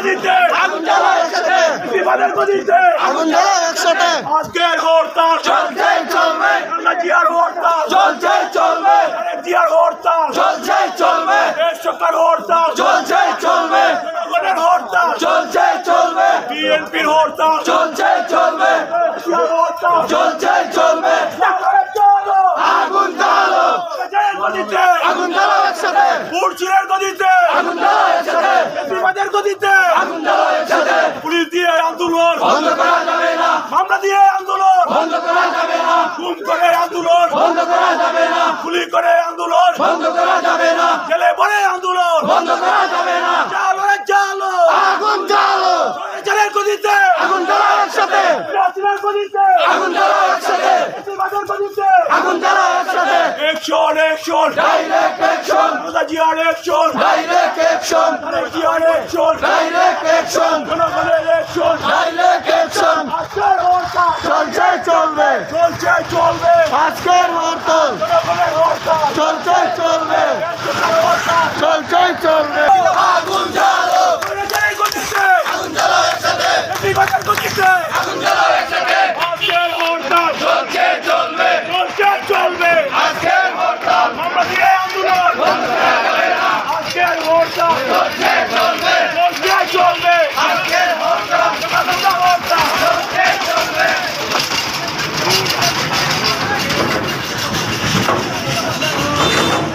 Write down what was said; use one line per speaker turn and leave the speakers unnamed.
গদিতে। আগুন জ্বালা একসাথে। বিবাদের গদিতে। আগুন জ্বালা একসাথে। আজকের হরতাল। চলছে চলবে। আমরা জিয়ার হরতাল। চলছে চলবে। জিয়ার হরতাল। চলছে চলবে। সরকার হরতাল। চলছে চলবে। জনগণের হরতাল। চলছে চলবে। বিএনপির হরতাল। চলছে চলবে। জিয়ার হরতাল। চলছে চলবে। আগুন জ্বালো আগুন জ্বালা একসাথে। পুরচিরের গদিতে আগুন জ্বালা একসাথে বিবাদের গদিতে আগুন জ্বালা একসাথে পুলিশ দিয়ে আন্দোলন। বন্ধ করা যাবে না। মামলা দিয়ে আন্দোলন। বন্ধ করা যাবে না। গুম করে আন্দোলন। বন্ধ করা যাবে না। গুলি করে আন্দোলন। বন্ধ করা যাবে না। জেলে পড়ে আন্দোলন। বন্ধ করা যাবে না। চালো চালো আগুন জ্বালো। জেলের গদিতে। আগুন জ্বালা একসাথে। প্রাচীনের গদিতে। আগুন জ্বালা একসাথে। বিবাদের গদিতে। আগুন জ্বালা একসাথে। একশন একশন ডাইরেক্ট অ্যাকশন জিয়ার একশন ডাইরেক্ট অ্যাকশন জিয়ার একশন আসুন আজকের হরতাল চলছে চলবে। চলছে, চলবে। আজকের হরতাল চলছে, চলবে। চলছে চলবে আগুন জ্বালো আগুন জ্বালো একসাথে আগুন জ্বালো একসাথে আজকের হরতাল। চলছে চলবে চলছে চলবে আজকের হরতাল। আমরা দিয়ে আন্দোলন আজকের হরতাল। চলছে